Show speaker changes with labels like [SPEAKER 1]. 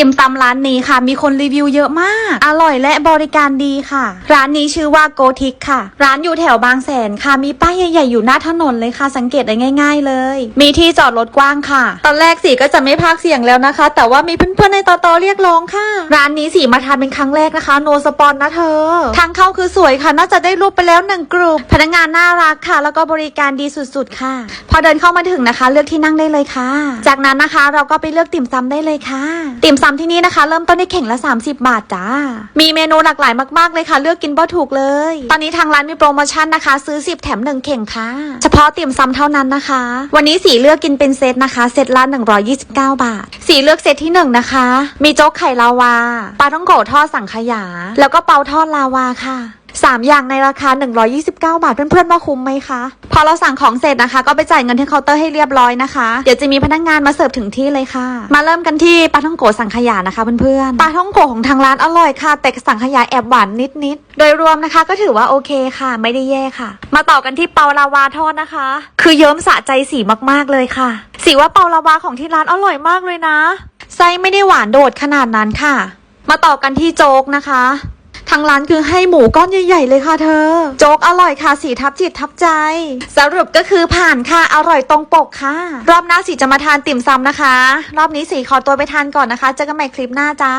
[SPEAKER 1] ติมตำร้านนี้ค่ะ มีคนรีวิวเยอะมาก อร่อยและบริการดีค่ะ ร้านนี้ชื่อว่าโกทิกค่ะ ร้านอยู่แถวบางแสนค่ะ มีป้ายใหญ่ ๆ อยู่หน้าถนนเลยค่ะ สังเกตได้ง่าย ๆ เลย มีที่จอดรถกว้างค่ะ ตอนแรกสีก็จะไม่พากเสียงแล้วนะคะ แต่ว่ามีเพื่อนๆในตอตอเรียกร้องค่ะ ร้านนี้สีมาทานเป็นครั้งแรกนะคะ โนสปอนนะเธอ ทางเข้าคือสวยค่ะน่าจะได้รูปไปแล้วหนึ่งกลุ่มพนักงานน่ารักค่ะ แล้วก็บริการดีสุดๆค่ะ พอเดินเข้ามาถึงนะคะ เลือกที่นั่งได้เลยค่ะ จากนั้นนะคะเราก็ไปเลือกติ่มซำได้เลยค่ะ ติ่มซำที่นี่นะคะ เริ่มต้นที่เข่งละ 30 บาทจ้า มีเมนูหลากหลายมากๆเลยค่ะ เลือกกินบ่ถูกเลย ตอนนี้ทางร้านมีโปรโมชั่นนะคะ ซื้อ 10 แถม 1 เข่งค่ะ เฉพาะติ่มซำเท่านั้นนะคะ วันนี้สีเลือกกินเป็นเซตนะคะ เซตละ 129 บาท สีเลือกเซตที่ 1 นะคะ มีโจ๊กไข่ลาวา ปลาท่องโกะทอดสังขยา แล้วก็เปาทอดลาวาค่ะ สามอย่างในราคา 129 บาท เพื่อนๆว่าคุ้มไหมคะ พอเราสั่งของเสร็จนะคะ ก็ไปจ่ายเงินที่เคาน์เตอร์ให้เรียบร้อยนะคะ เดี๋ยวจะมีพนักงานมาเสิร์ฟถึงที่เลยค่ะ มาเริ่มกันที่ปลาท่องโกสังขยานะคะเพื่อนๆ ปลาท่องโกของทางร้านอร่อยค่ะ แต่สังขยาแอบหวานนิดๆ โดยรวมนะคะก็ถือว่าโอเคค่ะ ไม่ได้แย่ค่ะ มาต่อกันที่เปาลาวาทอดนะคะ คือเยิ้มสะใจสีมากๆเลยค่ะ สีว่าเปาลาวาของที่ร้านอร่อยมากเลยนะ ไส้ไม่ได้หวานโดดขนาดนั้นค่ะ มาต่อกันที่โจ๊กนะคะ ทางร้านคือให้หมูก้อนใหญ่ๆเลยค่ะเธอ โจ๊กอร่อยค่ะสีทับจิตทับใจ สรุปก็คือผ่านค่ะอร่อยตรงปกค่ะ รอบหน้าสีจะมาทานติ่มซำนะคะ รอบนี้สีขอตัวไปทานก่อนนะคะเจอกันใหม่คลิปหน้าจ้า